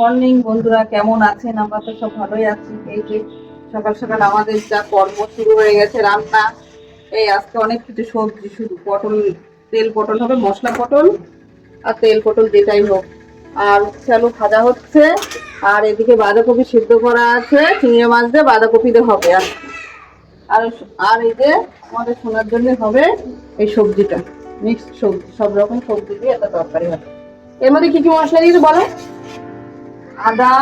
Morning, বন্ধুরা কেমন আছেন? আমরা তো সব ভালোই আছি। এই যে সকাল সকাল আমাদের যা কর্ম শুরু হয়ে গেছে, রান্না। এই আজকে অনেক কিছু, সবজি শুধু পটল, তেল পটল হবে, মশলা পটল আর তেল পটল যেটাই হোক। আর আলু ভাজা হচ্ছে, আর এদিকে বাঁধাকপি সিদ্ধ করা আছে, চিংড়ি মাছ দিয়ে বাঁধাকপি দিয়ে হবে আর আর আর এই যে আমাদের শোনার জন্য হবে এই সবজিটা, মিক্সড সবজি, সব রকম সবজি দিয়ে একটা তরকারি হবে। এর মধ্যে কি কি মশলা দিয়েছে বলো? আদা,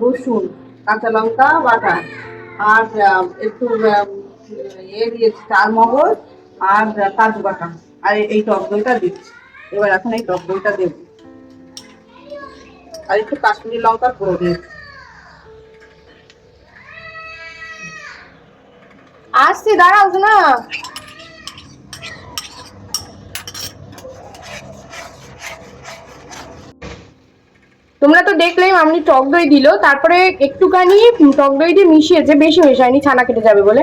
রসুন, কাঁচা লঙ্কা, বাটা। আর একটু ইয়ে দিয়েছি, চার মগজ আর কাজু বাটা। আর এই টক দইটা দিচ্ছি। এবার এখন এই টক দইটা দেব। আর একটু কাশ্মীরি লঙ্কার গুঁড়ো দিয়েছি আসছি, দাঁড়াও না তোমরা তো দেখলেই মামনি টক দই দিল, তারপরে একটুখানি টক দই দিয়ে মিশিয়েছে বেশি মেশায়নি ছানা কেটে যাবে বলে।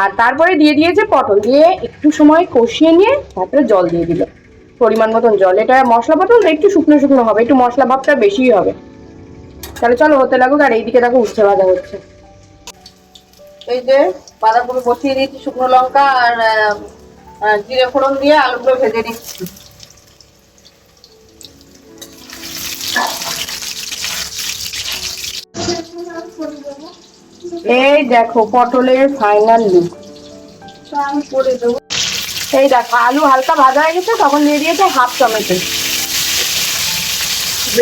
আর তারপরে দিয়ে দিয়েছে পটল, দিয়ে একটু সময় কষিয়ে নিয়ে তারপরে জল দিয়ে দিল। পরিমাণ মতন জল। এটা মশলা পটল একটু শুকনো শুকনো হবে, একটু মশলা ভাবটা বেশিই হবে। তাহলে চলো হতে লাগুক, আর এইদিকে দেখো উচ্ছে ভাজা হচ্ছে। এই যে বাঁধাকপি বসিয়ে দিয়েছি শুকনো লঙ্কা আর জিরে ফোড়ন দিয়ে আলুগুলো ভেজে নিচ্ছি। এই দেখো পটলের ফাইনাল লুক দেবো এই দেখো আলু হালকা ভাজা হয়ে গেছে তখন দিয়ে দিয়েছে হাফ টমেটো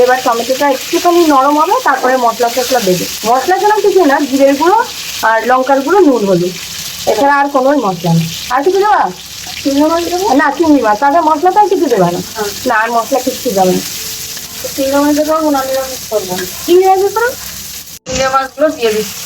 এবার টমেটোটা একটুখানি নরম হবে তারপরে মশলা টসলা দেবে। মশলা ছাড়া কিছু না জিরের গুঁড়ো আর লঙ্কার গুঁড়ো নুন হলুদ। এছাড়া আর কোনো মশলা নেই। আর কিছু দেবা? মাছ না চিংড়ি মাছ। তাহলে মশলা তো আর কিছু দেবে না। না আর মশলা কিছু দেবে না। চিংড়ি মাছ দেবো চিংড়ি মাছের করো চিংড়ি মাছগুলো দিয়ে দিচ্ছি।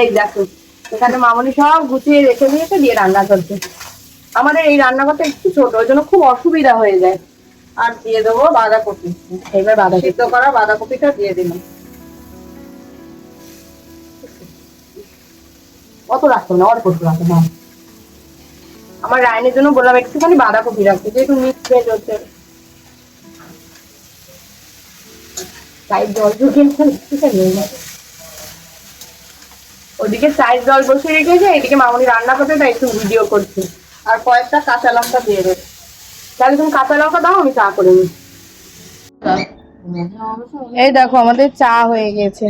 এই দেখো, এখানে মামনি সব গুছিয়ে রেখে দিয়েছে, দিয়ে রান্না করছে। আমাদের এই রান্নাঘরটা একটু ছোট, ওই জন্য খুব অসুবিধা হয়ে যায়। আর দিয়ে দেবো বাঁধাকপি। এবার বাধা সিদ্ধ করা বাঁধাকপিটা দিয়ে দিলাম। অত রাখতো না, অল্প একটু রাখো আমার রায়নের জন্য বললাম, একটুখানি বাঁধাকপি রাখতে যেহেতু মিক্স ভেজ হচ্ছে তাই জল হয়ে ওদিকে চায়ের জল বসিয়ে রেখেছে এদিকে মামনি রান্না করতে তাই একটু ভিডিও করছি। আর কয়েকটা কাঁচা লঙ্কা দিয়ে দেবে। তাহলে তুমি কাঁচা লঙ্কা দাও আমি চা করে নিই। এই দেখো আমাদের চা হয়ে গেছে।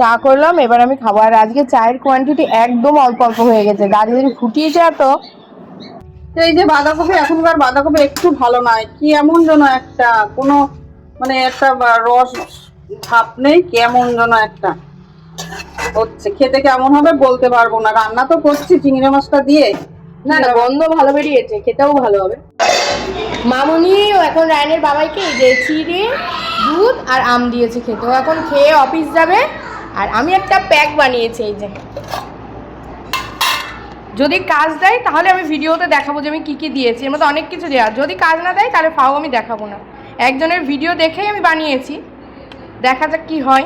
চা করলাম এবার আমি খাব। আর আজকে চায়ের কোয়ান্টিটি একদম অল্প অল্প হয়ে গেছে। দাঁড়িয়ে দাঁড়িয়ে ফুটিয়েছে এত। তো এই যে বাঁধাকপি এখনকার বাঁধাকপি একটু ভালো নয়। কি এমন যেন একটা কোনো মানে একটা রস ভাব কেমন যেন একটা হচ্ছে। খেতে কেমন হবে বলতে পারব না। রান্না তো করছি চিংড়ি মাছটা দিয়ে। না না, গন্ধ ভালো বেরিয়েছে, খেতেও ভালো হবে। মামুনি এখন রায়নের বাবাইকে যে চিড়ে, দুধ আর আম দিয়েছে খেতে। ও এখন খেয়ে অফিস যাবে। আর আমি একটা প্যাক বানিয়েছি এই যে। যদি কাজ দেয়, তাহলে আমি ভিডিওতে দেখাবো যে আমি কী কী দিয়েছি। এর মধ্যে অনেক কিছু দেওয়া। যদি কাজ না দেয়, তাহলে ফাও আমি দেখাবো না। একজনের ভিডিও দেখেই আমি বানিয়েছি। দেখা যাক কি হয়।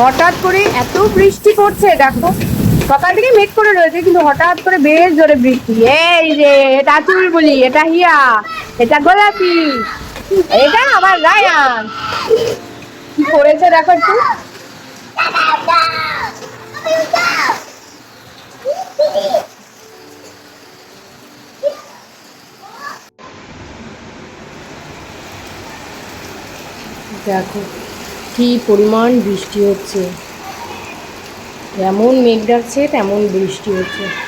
হঠাৎ করে এত বৃষ্টি পড়ছে, দেখো। সকাল থেকে মেঘ করে রয়েছে, কিন্তু হঠাৎ করে বেশ জোরে বৃষ্টি। এই যে, এটা চুলবুলি এটা হিয়া, এটা গোলাপি, এটা আমার রায়ান। কি করেছে দেখো একটু। দেখো। কি পরিমাণ বৃষ্টি হচ্ছে। যেমন মেঘ ডাকছে তেমন বৃষ্টি হচ্ছে।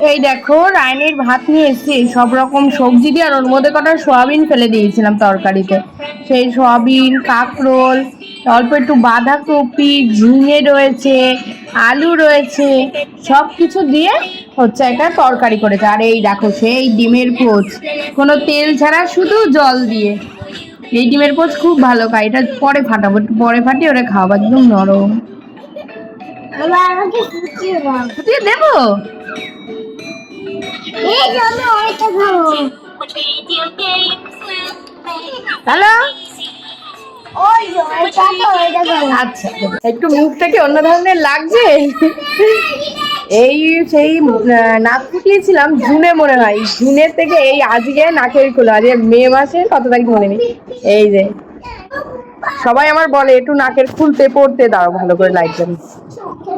এই দেখো রায়নের ভাত নিয়ে এসেছি। সব রকম সবজি দিয়ে আর ওর মধ্যে কটা সয়াবিন ফেলে দিয়েছিলাম তরকারিতে। সেই সয়াবিন কাঁকরোল অল্প একটু বাঁধাকপি ঝিঙে রয়েছে আলু রয়েছে সব কিছু দিয়ে হচ্ছে একটা তরকারি করেছে। আর এই দেখো সেই ডিমের পোচ। কোনো তেল ছাড়া শুধু জল দিয়ে। এই ডিমের পোচ খুব ভালো খাই এটা পরে ফাটাবো একটু পরে ফাটিয়ে ওরা খাওয়া একদম নরম। দেবো? হ্যালো? আচ্ছা। একটু মুখটা কি অন্য ধরনের লাগছে? এই সেই নাক ফুটিয়েছিলাম, জুনে মনে হয়। জুনের থেকে এই আজকে নাকের খুলো আজকে মে মাসে কত তারিখ মনে নেই। এই যে। সবাই আমার বলে, একটু নাকের খুলতে পড়তে দাও, ভালো করে জ্বালিয়ে।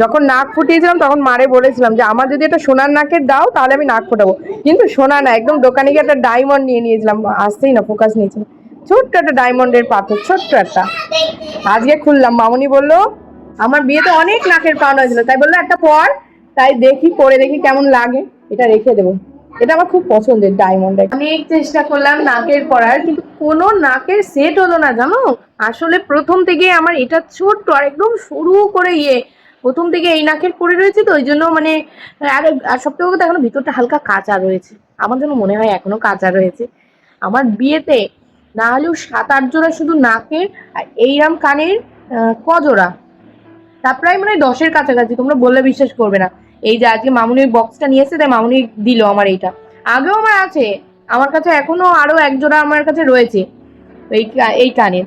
যখন নাক ফুটিয়েছিলাম, তখন মারে বলেছিলাম যে, আমার যদি একটা সোনার নাকের দাও, তাহলে আমি নাক ফুটাবো। কিন্তু সোনা না, একদম দোকানে গিয়ে একটা ডায়মন্ড নিয়ে নিয়েছিলাম। আসতেই না ফোকাস নিয়েছিলাম ছোট্ট একটা ডায়মন্ডের পাথর, ছোট্ট একটা। আজকে খুললাম, মামনি বলল, আমার বিয়েতে অনেক নাকের পাওনা হয়েছিল। তাই বলল, একটা পর, তাই দেখি, পরে দেখি কেমন লাগে। এটা রেখে দেবো। এটা আমার খুব পছন্দের ডায়মন্ড অনেক চেষ্টা করলাম নাকের পরার, কিন্তু কোনো নাকের সেট হলো না, জানো? আসলে প্রথম থেকে আমার এটা ছোট্ট আর একদম সরু করে ইয়ে। প্রথম থেকে এই নাকের পরে রয়েছে তো, ওই জন্য মানে আর আর সবথেকে কথা এখনও ভিতরটা হালকা কাঁচা রয়েছে। আমার জন্য মনে হয় এখনও কাঁচা রয়েছে। আমার বিয়েতে না হলেও সাত আট জোড়া শুধু নাকের আর এইরাম কানের কজোড়া তা প্রায় মনে দশের কাছাকাছি, তোমরা বললে বিশ্বাস করবে না। এই যে আজকে মামুনি ওই বক্সটা নিয়ে এসে তাই মামুনি দিল আমার এইটা। আগেও আমার আছে আমার কাছে এখনও আরও একজোড়া আমার কাছে রয়েছে। এই এই কানের।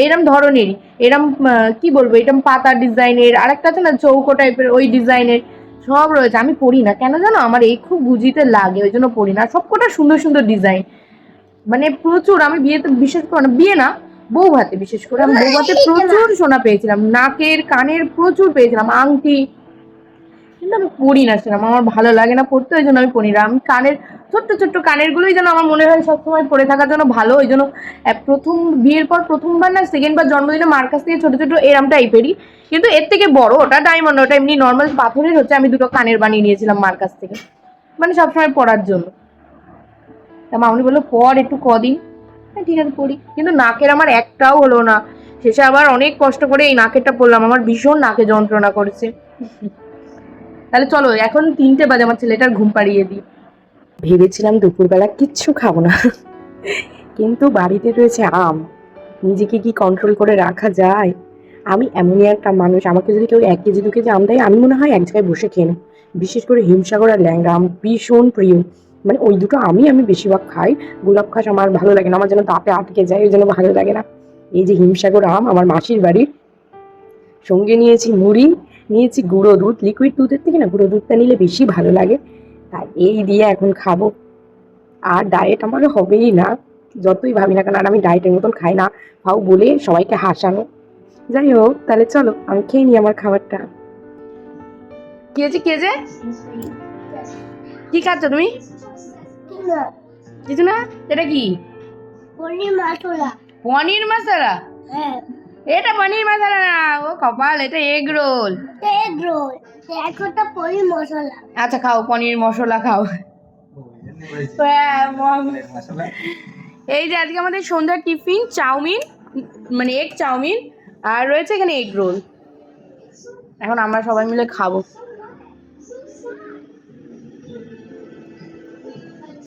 এইরকম ধরনেরই এরম কি বলব এরম পাতা ডিজাইনের আর একটা আছে না চৌকো টাইপের ওই ডিজাইনের সব রয়েছে। আমি পড়ি না কেন জানো? আমার এই খুব বুঝিতে লাগে ওই জন্য পড়ি না। সব কটা সুন্দর সুন্দর ডিজাইন। মানে প্রচুর আমি বিয়েতে বিশেষ করে না বিয়ে না বউ ভাতে বিশেষ করে। আমি বউ ভাতে প্রচুর সোনা পেয়েছিলাম। নাকের কানের প্রচুর পেয়েছিলাম। আংটি কিন্তু আমি পড়ি না সেরকম, আমার ভালো লাগে না পড়তে, ওই জন্য আমি পড়ি না। আমি কানের, ছোট্ট ছোট্ট কানের গুলোই যেন আমার মনে হয় সবসময় পরে থাকার জন্য ভালো, ওই জন্য প্রথম বিয়ের পর প্রথমবার না সেকেন্ড বার জন্মদিনে মার কাছ থেকে ছোট ছোট এরাম টাইপেরই। কিন্তু এর থেকে বড়, ওটা ডায়মন্ড ওটা এমনি নর্মাল পাথরের হচ্ছে, আমি দুটো কানের বানিয়ে নিয়েছিলাম মার কাছ থেকে। মানে সবসময় পরার জন্য। তা মামনি বলল, পর একটু কদিন। হ্যাঁ ঠিক আছে, পড়ি। কিন্তু নাকের আমার একটাও হলো না। শেষে আবার অনেক কষ্ট করে এই নাকেরটা পড়লাম, আমার ভীষণ নাকে যন্ত্রণা করেছে। তাহলে চলো, এখন তিনটে বাজে আমার ছেলেটার ঘুম পাড়িয়ে দিই। ভেবেছিলাম দুপুরবেলা কিচ্ছু খাব না। কিন্তু বাড়িতে রয়েছে আম। নিজেকে কি কন্ট্রোল করে রাখা যায়? আমি এমনই একটা মানুষ, আমাকে যদি কেউ এক কেজি, দু কেজি আম দেয়, আমি মনে হয় এক জায়গায় বসে খেয়ে বিশেষ করে হিমসাগর আর ল্যাংড়া আম ভীষণ প্রিয়। মানে ওই দুটো আমি আমি বেশিরভাগ খাই। গোলাপ খাস আমার ভালো লাগে না, আমার যেন দাঁতে আটকে যায়, ওই জন্য ভালো লাগে না। এই যে হিমসাগর আম, আমার মাসির বাড়ির। সঙ্গে নিয়েছি মুড়ি নিয়েছি গুঁড়ো দুধ লিকুইড দুধের থেকে না গুঁড়ো দুধটা নিলে বেশি ভালো লাগে। তাই এই দিয়ে এখন খাব। আর ডায়েট আমার হবেই না যতই ভাবি না কেন আর আমি ডায়েটের মতন খাই না খাও বলে সবাইকে হাসানো। যাই হোক তাহলে চলো আমি খেয়ে নিই আমার খাবারটা। কি হয়েছে কি হয়েছে কি খাচ্ছ তুমি? কিছু না এটা কি? পনির মশলা। পনির মশলা? হ্যাঁ। এটা পনির মশলা না ও কপাল এটা এগ রোল এগ রোল এটা তো পনির মশলা। আচ্ছা খাও পনির মশলা খাও। হ্যাঁ, এই যে আজকে আমাদের সন্ধ্যার টিফিন চাউমিন মানে এগ চাউমিন আর রয়েছে এখানে এগ রোল এখন আমরা সবাই মিলে খাব।